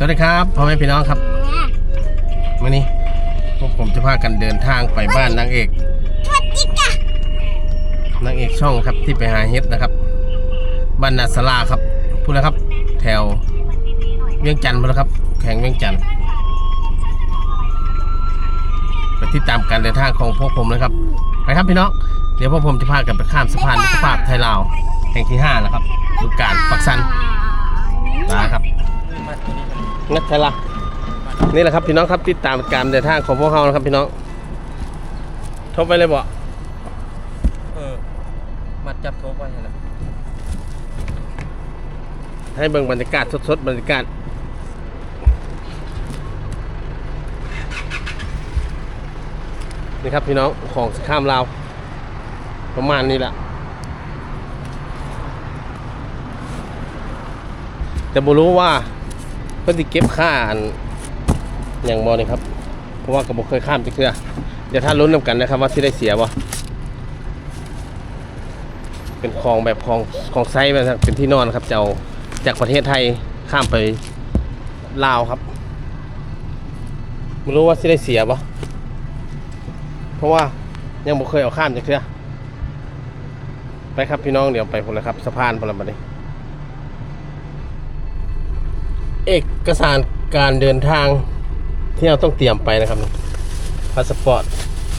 สวัสดีครับพ่อแม่พี่น้องครับวันนี้พวกผมจะพากันเดินทางไปบ้านนางเอกสวัสดีค่ะนางเอกช่องครับที่ไปหาเฮ็ดนะครับบ้านนาสลาครับพูดแล้วครับ แถวเวียงจันทร์พูดแล้วครับแข่งเวียงจันทร์ไปติดตามการเดินทางของพวกผมเลยครับไปครับพี่น้องเดี๋ยวพวกผมจะพากันไปข้ามสะพานมิตรภาพไทยลาวแห่งที่ห้าแล้วครับดูการปักสันนะครับ งัดไทยละนี่แหละครับพี่น้องครับติดตามการเดินทางของพวกเรานะครับพี่น้อง ทบไปเลยบ่เออมัดจับโทบไว้ให้แล้วให้เบิ่งบรรยากาศสดๆบรรยากาศนี่ครับพี่น้องของข้ามลาวประมาณนี้แหละแต่บ่รู้ว่าเพิ่นสิเก็บค่าอันอย่างบ่นี่ครับ เพราะว่าก็บ่เคยข้ามจักเทื่อเดี๋ยวท่านลุ้นนำกันนะครับว่าสิได้เสียบ่เป็นคลองแบบคลองคลองไซแบบเป็นที่นอนครับจะเอาจากประเทศไทยข้ามไปลาวครับไม่รู้ว่าสิได้เสียบ่เพราะว่ายังบ่เคยเอาข้ามจักเทื่อไปครับพี่น้องเดี๋ยวไปพุ่นลยครับสะพานพุ่นลบัดนี้ เอกสารการเดินทางที่เราต้องเตรียมไปนะครับพาสปอร์ต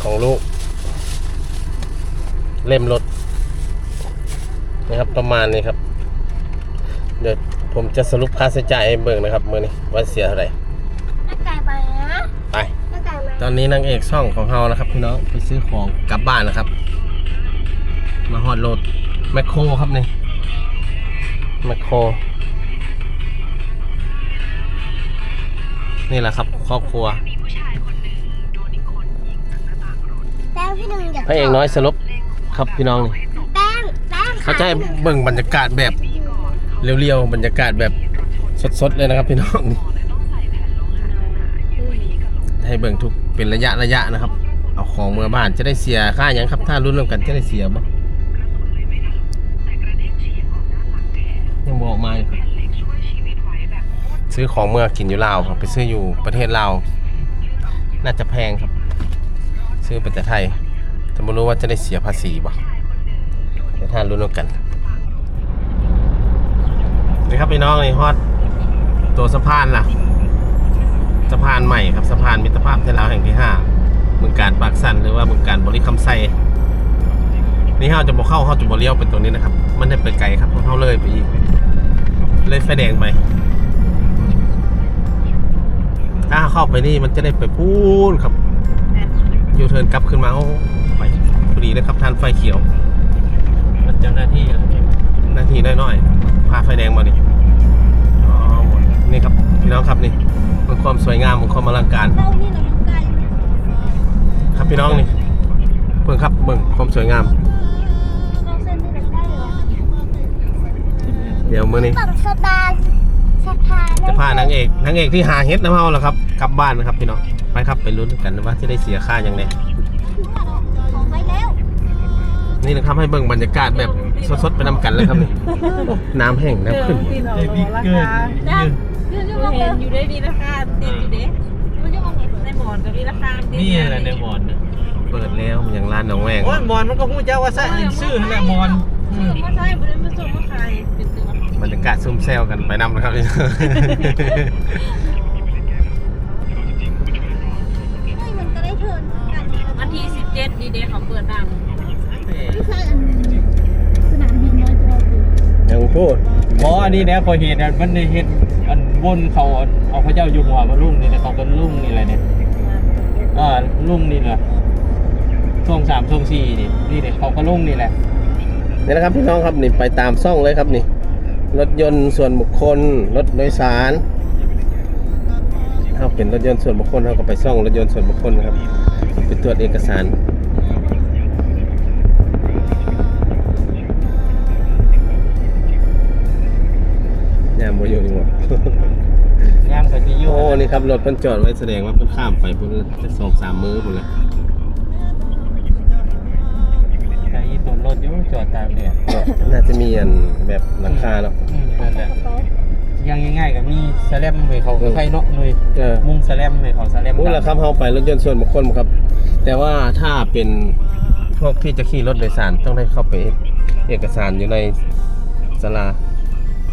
ของลูก เล่มรถนะครับประมาณนี้ครับ เดี๋ยวผมจะสรุปค่าใช้จ่ายให้เบิ่งนะครับมื่อนี้ว่าเสียเท่าไหร่หน้ากากไปนะไปหน้ากากมาตอนนี้นางเอกช่องของเรานะครับพี่น้องไปซื้อของกลับบ้านนะครับ มาฮอดโหลดแมคโครครับนี่แมคโคร นี่แหละครับ ครอบครัว แป้งพี่หนึ่งอยากพระเอกน้อยสลบครับพี่น้องนี่แป้งแป้งเขาจะให้เบิ่งบรรยากาศแบบเรียวๆบรรยากาศแบบสดๆเลยนะครับพี่น้องนี่ให้เบิ่งทุกเป็นระยะระยะนะครับ เอาของเมื่อบ้านจะได้เสียค่าหยังครับถ้ารุ่นร่วมกันจะได้เสียบ่ยังบอกมาอยู่ครับ ซื้อของเมื่อกินอยู่ลาวครับ ไปซื้ออยู่ประเทศลาวน่าจะแพงครับ ซื้อไปแต่ไทย แต่ไม่รู้ว่าจะได้เสียภาษีบ่เดี๋ยวท่านรู้นกันนี่ครับพี่น้องนี่ฮอดตัวสะพานล่ะสะพานใหม่ครับสะพานมิตรภาพไทยลาวแห่งที่ห้าเมืองการปากสันหรือว่าเมืองการบริคำไซนี่เราจะบอกเข้าเขาจะบอเลี้ยวเป็นตรงนี้นะครับ มันได้ไปไกลครับเพราเขาเลยไปอีกเลยไฟแดงไป ถ้าเข้าไปนี่มันจะได้ไปพูนครับยูเทิร์นกลับขึ้นมาโอ้ไปพอดีเลยครับท่านไฟเขียวมันเจ้าหน้าที่อะนาทีน้อยๆพาไฟแดงมานี่อ๋อหมดนี่ครับพี่น้องครับนี่มันความสวยงามมันความอลังการเรานี่เราอยู่ไกลครับพี่น้องนี่เบิ่งครับเบิ่งความสวยงามเราเส้นที่ไหนได้เหรอเดี๋ยวมื้อนี้ จะพานางเอกนางเอกที่หาเฮ็ดน้ำเฮาแล้วครับกลับบ้านนะครับพี่น้องไปครับไปลุ้นกันว่าจะได้เสียค่าอย่างไรของไปแล้วนี่นะครับให้เบิ่งบรรยากาศแบบสดๆไปนำกันเลยครับนี่โอ้น้ำแห้งน้ำขึ้นพี่น้องไอ้บิ๊กเกินราคายืนเห็นอยู่ได้ดีราคาติดอยู่เด้มันจะมองเห็นในหมอนกับดีราคาติดนี่แหละในหมอนน่ะเปิดแล้วอย่างร้านหนองแวงโอ้ยหมอนมันก็หู้เจ้าว่าใส่ชื่อนั่นแหละหมอนอืมมาใช่บริมาส่งมาขายเป็นตัว บรรยากาศซุ่มแซวกันไปนำนะครับพี่น้องเฮ้ยมันก็ได้เทิร์นกันวันที่17ดีเดย์เขาเปิดดังไม่ใช่อันสนามบินน้อยจอดอยู่ยังพูดหมออันนี้นะพอเห็นอะมันได้เห็นอันบนเขาเอาพระเจ้าอยู่หัวมาลุ่งนี่นะเขาก็ลุ่งนี่แหละเนี่ยอ่าลุ่งนี่แหละช่วงสามช่วงสี่นี่นี่เนี่ยเขาก็ลุ่งนี่แหละ นี่นะครับพี่น้องครับนี่ไปตามซ่องเลยครับนี่ รถยนต์ส่วนบุคคล รถโดยสารถ้าเป็นรถยนต์ส่วนบุคคลเราก็ไปซ่องรถยนต์ส่วนบุคคลนะครับไปตรวจเอกสารยามบ่อยู่นี่หมดงามกับที่อยู่โอ้นี่ครับรถเพิ่นจอดไว้แสดงว่าเพิ่นข้ามไปเพิ่นจะสองสามมื้อพุ่นละ ตัวรถอยู่จอดตามเนี่ยก็น่าจะมีอันแบบหลังคาเนาะอืมนั่นแหละกระเป๋ายังง่ายๆกับมีสแลมให้เขาใครเนาะหน่วยเออมุมสแลมให้เขาสแลมพูดแล้วครับเขาไปรถยนต์ส่วนบุคคลครับ แต่ว่าถ้าเป็นพวกที่จะขี่รถโดยสารต้องได้เข้าไปเอกสารอยู่ในศาลา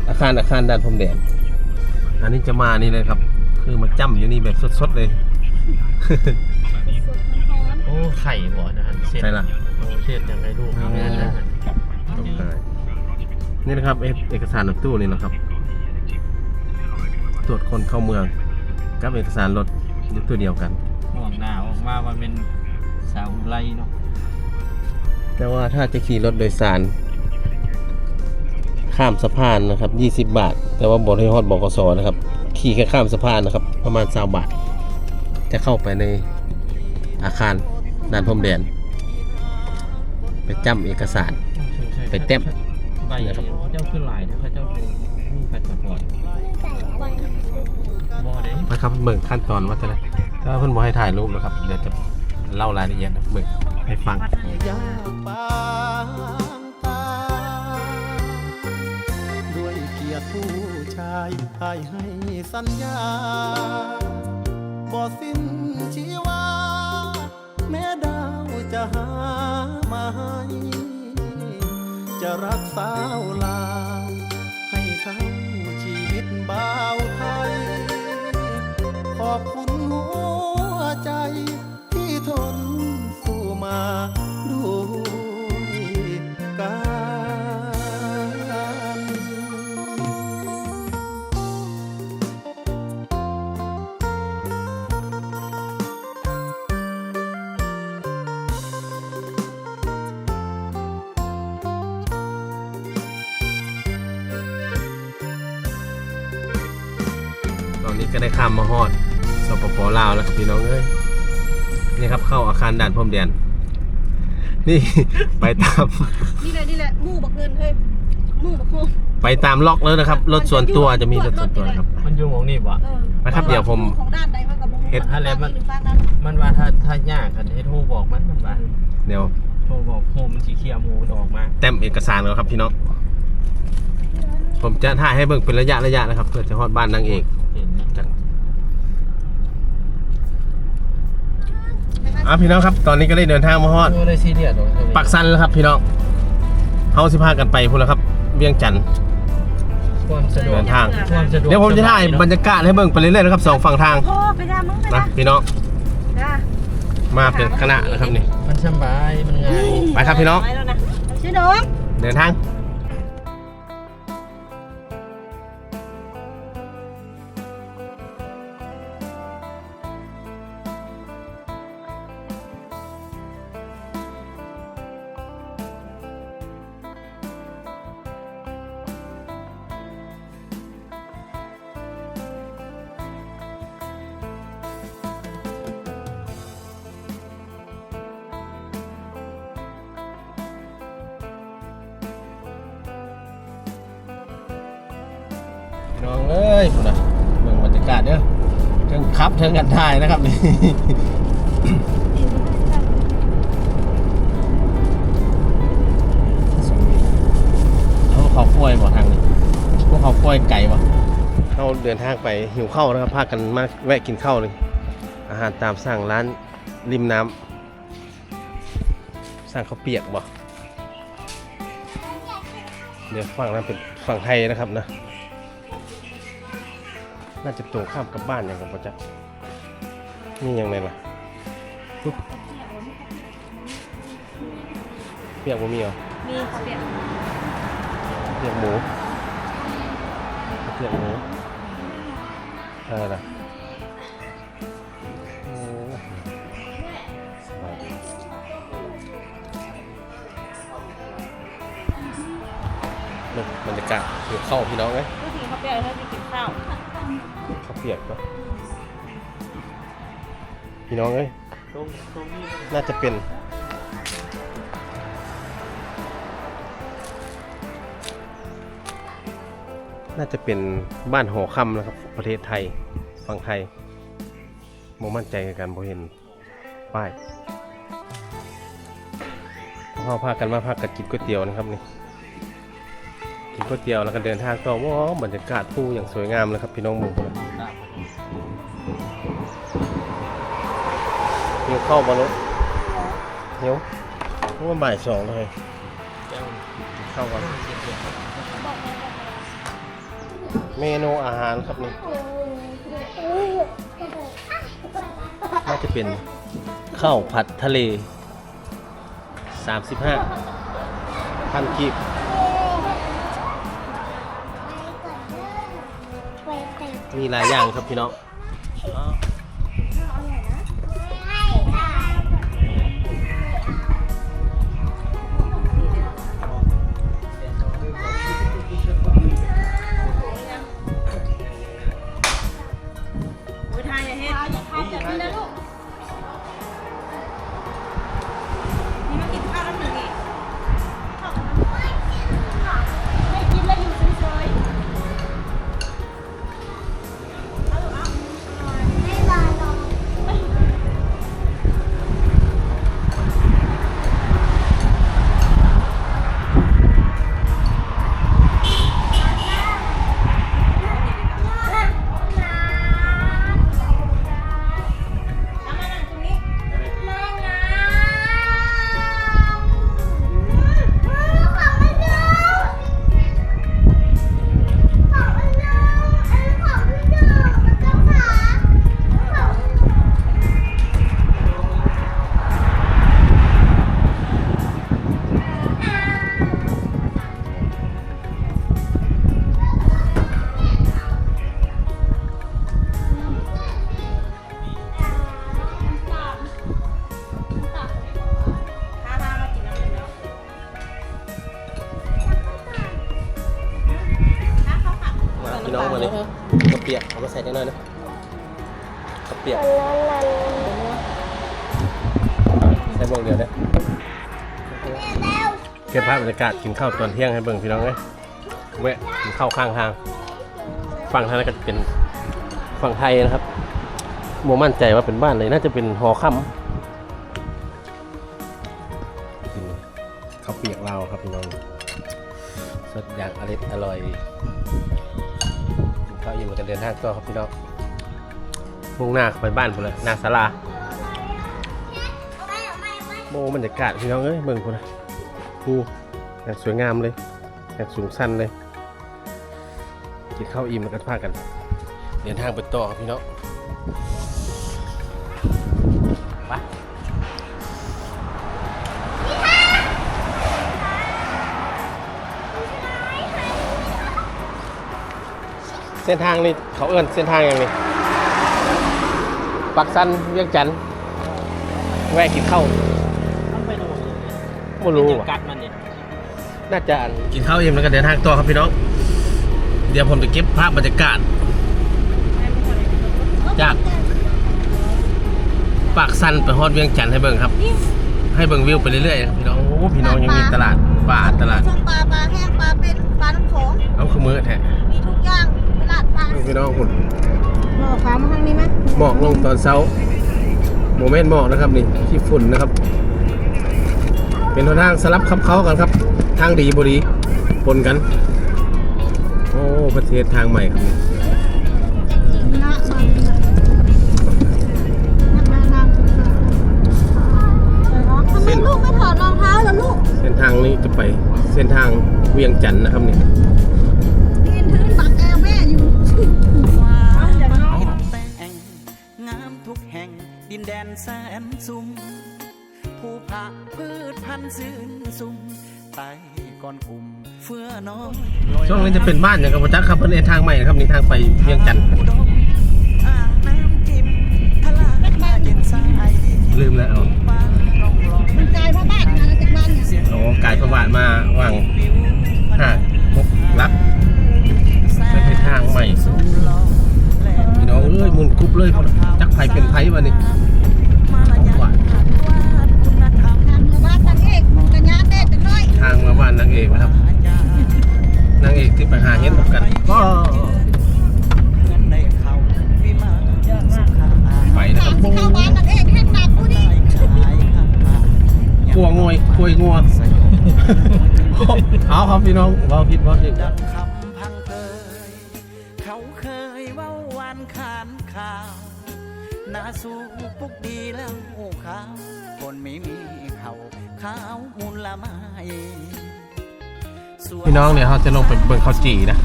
อาคารอาคารด้านพรมแดนอันนี้จะมานี่เลยครับ คือมาจ้ำอยู่นี่แบบสดๆเลย โอ้ไข่บ่นะฮะเสร็จ ใช่ละ โอ้เสร็จยังไงลูกอ๋อแม่นะฮะต้องได้นี่นะครับเอกเอกสารรถตู้นี่นะครับ ตรวจคนเข้าเมืองกับเอกสารรถอยู่ตัวเดียวกันห่วงหน้าออกมาว่าเป็นสาวอุไรเนาะแต่ว่าถ้าจะขี่รถโดยสาร ข้ามสะพานนะครับ 20 บาท แต่ว่าบริฮอดบกสนะครับ ขี่แค่ข้ามสะพานนะครับ ประมาณ20บาท จะเข้าไปในอาคารด่านพรมแดน ไปจ้ำเอกสาร ไปเต็ม ใบเขาเจ้าขึ้นหลายนะเขาเจ้าเป็นมีแพสปอร์ตบ่ได้นะครับเบิ่งขั้นตอนว่าจะได้ถ้าเพิ่นบอกให้ถ่ายรูปนะครับ เดี๋ยวจะเล่ารายละเอียดนะเบิ่งให้ฟังยากปางตาด้วยเกียรติผู้ชายอายให้สัญญาบ่สิ้นชีวา จะรักสาวลา นนี้ก็ได้ข้ามมาฮอดสปปลาวแล้วครับพี่น้องเอ้ยนี่ครับเข้าอาคารด่านพรมแดน นี่ ไปตาม นี่แหละนี่แหละหมู่บักเงินเฮ้ยหมู่บักโคไปตามล็อกแล้วนะครับ รถส่วนตัวจะมีรถส่วนตัวนะครับ มันอยู่หมองนี่บ่ เออไปครับเดี๋ยวผม ของด้านใดมันกับบ่ฮู้เฮ็ดด้านนี้หรือฝั่งนั้นมันว่าถ้าถ้ายากกันให้โทรบอกมันมันว่าเดี๋ยวโทรบอกโฮมนสีเขียวหมูมันออกมาเต็มเอกสารแล้วครับพี่น้องผมจะถ่ายให้เบิ่งเป็นระยะระยะนะครับเพื่อจะฮอดบ้านนางเอก เห็นนะ อะพี่น้องครับ ตอนนี้ก็ได้เดินทางมาฮอดโอ้ได้ซีเรียสหรอปักสันแล้วครับ พี่น้องเฮาสิพากันไปพุ่นแล้วครับ เวียงจันทร์ ความสะดวกเดินทาง ความสะดวกเดี๋ยวผมจะถ่ายบรรยากาศให้เบิ่งไปเรื่อยๆนะครับสองฝั่งทางโทรไปดามึงไปนะดาพี่น้องจ้ามาเป็นคณะนะครับนี่ มันสบาย มันง่าย ไปครับพี่น้อง ไปแล้วนะชื่อน้อง เดินทาง น้องเอ้ยพุ่นะเบิ่งบรรยากาศเด้อเทิงขับเทิงกันถ่ายนะครับนี่เขาเขากล้วยบ่ทางนี้พวกเขากล้วยไก่บ่เขาเดินทางไปหิวข้าวนะครับพากันมาแวะกินข้าวเลย อาหารตามสั่งร้านริมน้ำสั่งข้าวเปียกบ่เดี๋ยวฝั่งนั้นเป็นฝั่งไทยนะครับนะ น่าจะตรงข้ามกับบ้านอย่างกับประจักษ์นี่ยังไงล่ะปุ๊บเปียกบ่มีเหรอมีเขาเปียกเปียกหมูเปียกหมูอะไรล่ะโอ้สบายดีบรรยากาศเดี๋ยวเข้าพี่น้องไหมผู้หญิงเขาไปเอาให้ไปกินข้าวียกปะพี่น้องเอ้ยน่าจะเป็น น่าจะเป็นบ้านหอคำนะครับ ประเทศไทยฝั่งไทยโมมั่นใจในการบเห็นป้ายพ่อพากันมาพากันกินก๋วยเตี๋ยวนะครับนี่กินก๋วยเตี๋ยวแล้วก็เดินทางต่อว้าบรรยากาศผู้อย่างสวยงามเลยครับพี่น้องเมื เข้าวบอลรถหิวเพราะว่าบ่ายสองเลยเข้าก่อนเมนูอาหารครับนี่น่าจะเป็นข้าวผัดทะเล 35พันกีบมีหลายอย่างครับพี่น้อง มาใส่ได้หน่อยนะกระเปียกใส่บวงเดียวนะเก็บภาพบรรยากาศกินข้าวตอนเที่ยงให้เบิ่งพี่น้องเลยแวะกินข้าวข้างทางฝั่งทางนั้นก็จะเป็นฝั่งไทยนะครับโมมั่นใจว่าเป็นบ้านเลยน่าจะเป็นหอค่ำกินข้าวเปียกเราครับพี่น้องสดอย่างอร่อยอร่อย ก็อยู่กันเดินทางต่อครับพี่น้องมุ่งหน้าไปบ้านผมเลยนาสาราโมบรรยากาศพี่น้องเอ้ยเมืองคนนะนี่อย่างสวยงามเลยอย่างสูงสั้นเลยกินข้าวอิ่มแล้วก็พากัน เดินทางไปต่อครับพี่น้อง เส้นทางนี่เขาเอื้อนเส้นทางอย่างนี้ปักสันเวียงจันทน์แวะกินข้าวต้องไปดูไม่รู้เป็นว่ะกัดมันเนี่ยน่าจะกินข้าวอิ่มแล้วก็เดินทางต่อครับพี่น้อง เดี๋ยวผมจะเก็บภาพบรรยากาศ จาก ปากสันไปฮอดเวียงจันทน์ให้เบิ่งครับ ให้เบิ่งวิวไปเรื่อยๆครับพี่น้องโอ้พี่น้องยังมีตลาดป่าตลาด ช่องปลาปลาแห้งปลาเป็นปลาน้ำโขงเอาคือมือแท้ พี่น้องหุ่นหม้อขามาทางนี้ไหมหมอกลงตอนเช้าโมเมนต์หมอกนะครับนี่ที่ฝุ่นนะครับ เป็นทางสลับคับเขากันครับ ทางดีบดีปนกัน โอ้ประเทศทางใหม่ครับนี่นะซอยนี้นั่งนั่งทำไมลูกไม่ถอดรองเท้าล่ะลูกเส้นทางนี้จะไปเส้นทางเวียงจันทน์นะครับนี่ยืน แดนแสนสุมผู้ผาพืชพันธุ์ซื่นสุมไต่ก่อนกลุ่มเฟื่อน้อยช่วงนี้จะเป็นบ้านอย่างกับจักครับเป็นทางใหม่นะครับนี่ทางไปเวียงจันทน์อุดมอ่างน้ำจิ้มทะลามาเย็นสายลืมแล้วเอาบางร่องรอยมันกลายพระบาทมาแล้วจากบ้านเนี่ยเสียงโอ้กายประวัติมาวางวิวห้าหกลักเป็นไปทางใหม่สุมลองแหลมพี่น้องเอ้ยหมุนกรุ๊บเลยพุ่นจักไผเป็นไผวะนี่ม ทางมาบ้านนางเอกนะครับนางเอกที่ไปหาเห็นเหมือนกันก็เงินได้เข้าวิมานสุขาไปนะครับสิเข้าบ้านนางเอกแค่ตับผู้นี้ได้ขายข้างทางกลัวงวยกลัวงัวสยบเอาครับพี่น้องเว่าผิดเว่าผิดดังคำพังเพยเขาเคยเว้าหวานขานข่าวนาสู้ปุกดีแล้วขาวคนไม่มีเขาขาวมูลละไม้ส่ว พี่น้องเนี่ยเขาจะลงไปเบิ่งข้าวจี่นะ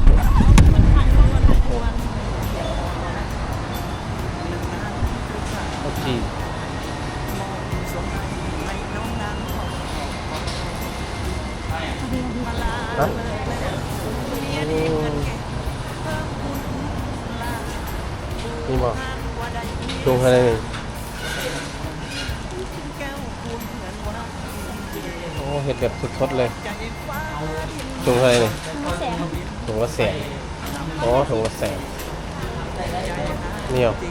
ข้าวจี่สมให้น้องนางขอฮะนี่บอกตรงอะไรนี่แก้วคุณเหมือนว่าโอ้เห็ดแบบสดๆเลย ตรงอะไรนี่แสงถุงละแสนอ๋อถุงละแสนนี่เหรอถุ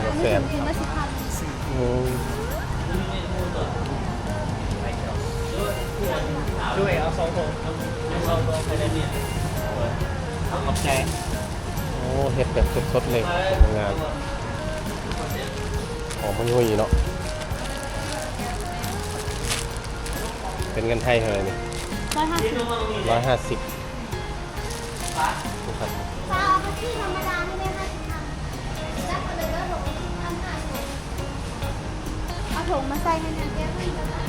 งละแสนถึงละสิบพันอืมด้วยเอาสองถุงเอาสองถุงไปได้เนี่ยขอบใจโอ้เห็ดแบบสดๆเลยทำงานหอมมันยุ่ยเนาะ เป็นเงินไทยเท่าไหร่นี่ร้อยห้าสิบร้อยห้าสิบครับถ้าเอาไปที่ธรรมดาไม่ได้ห้าสิบพันแล้วก็เลยก็ถงทำห้าสิบเอาถงมาใส่ให้เนี่ยแก้วให้กันนะ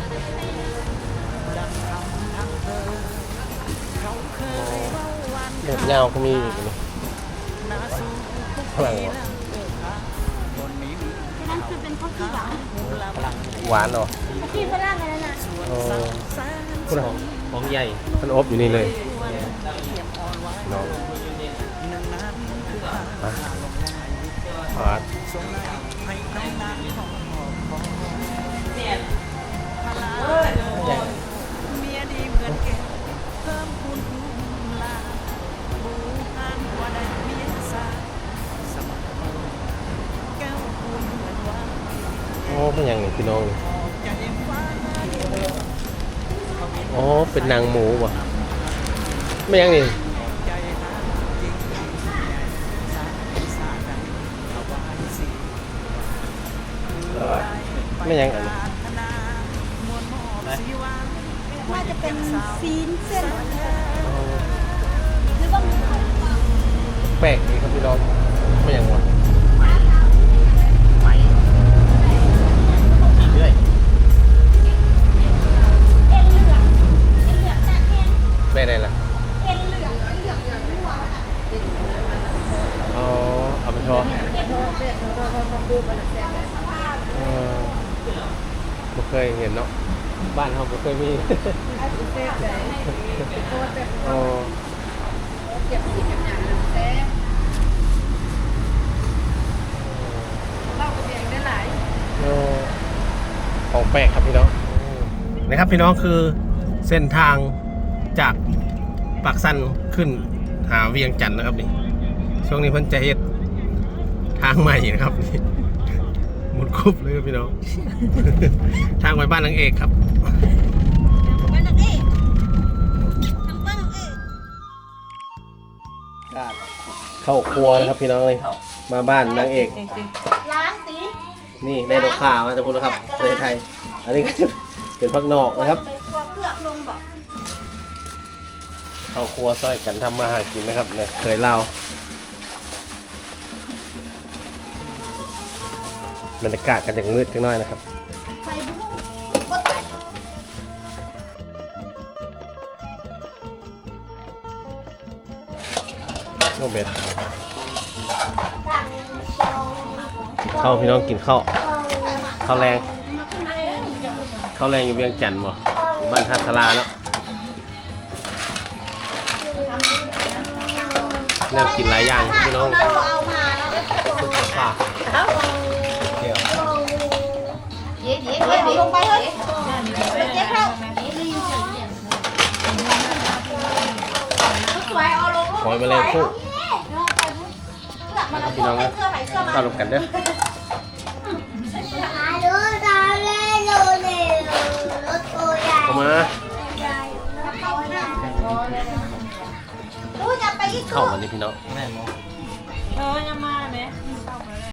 เขาเคยเว้าหวานแบบยาวก็มีอีกนี่นาสู้ปุกฝรั่งดีเหรอแล้วขาวคนไม่มีฉะนั้นคือเป็นข้าวที่หวานมูลละไม้หวานเหรอข้าวที่ฝรั่งอะไรน่ะ โอ้แสนคุณหอมของใหญ่มันอบอยู่นี่เลยเทียมอ่อนหวานน้องหนึ่งนั้นคือพามาลงไหลหวานสงในให้น้องนางขอขอพลาเมียดีเหมือนแก้วเพิ่มคุณลาบูหานว่าได้เมียสาสมัครแก้วคุณเหมือนว่าโอ้เป็นอย่างนี้พี่น้อง โอ้เป็นนางหมูว่ะ ไม่ยังนี่ใจหาจริงสาสากันเอาไว้สิไม่ยังอันนี้น่าจะเป็นซีนเส้นหรือว่าแปลกดีครับพี่น้องไม่ยังวะ เอ็นแปลกอะไรล่ะเอ็นเหลืองเหลืองเหลืองหัวน่ะอ๋อเอาไปทอดเออไม่เคยเห็นเนาะบ้านเขาไม่เคยมีอ๋อโอ้ของแปลกครับพี่น้องนะครับพี่น้องคือเส้นทาง จากปากสันขึ้นหาเวียงจันทน์นะครับนี่ช่วงนี้เพิ่นจะเฮ็ดทางใหม่นะครับหมุดคุบเลยครับพี่น้อง ทางไปบ้านนางเอกครับเป็นนางเอกทำบ้านนางเอกเข้าครัวนะครับพี่น้องเลยมาบ้านนางเอก ล้างตีนี่ได้ดอกข่าวมาจากคุณนะครับประเทศไทย อันนี้ก็จะเป็นพักนอกนะครับ เข้าครัวซอยกันทำมาหากินนะครับเนี่ยเคยเล่าบรรยากาศกันอย่างมืดจังน้อยนะครับข้ายโอเบ็ดเข้าพี่น้องกินข้าวข้าวแรงข้าวแรงอยู่เวียงจันทน์บ่บ้านท่าสลาเนาะ แนวกินหลายอย่างพี่น้องเราเอามาแล้วได้ตัวซุปกระป๋าเดี๋ยวเย็ดเย็ดเย็ดลงไปเฮ้ยเจ๊เข้าสวยเอาลงหอยแมลงภู่มันพี่น้องนะเสื้อไหนเสื้อเข้าลงกันเด้อเข้ามา เข้ามานี่พี่น้องแม่หมอ เออยังมา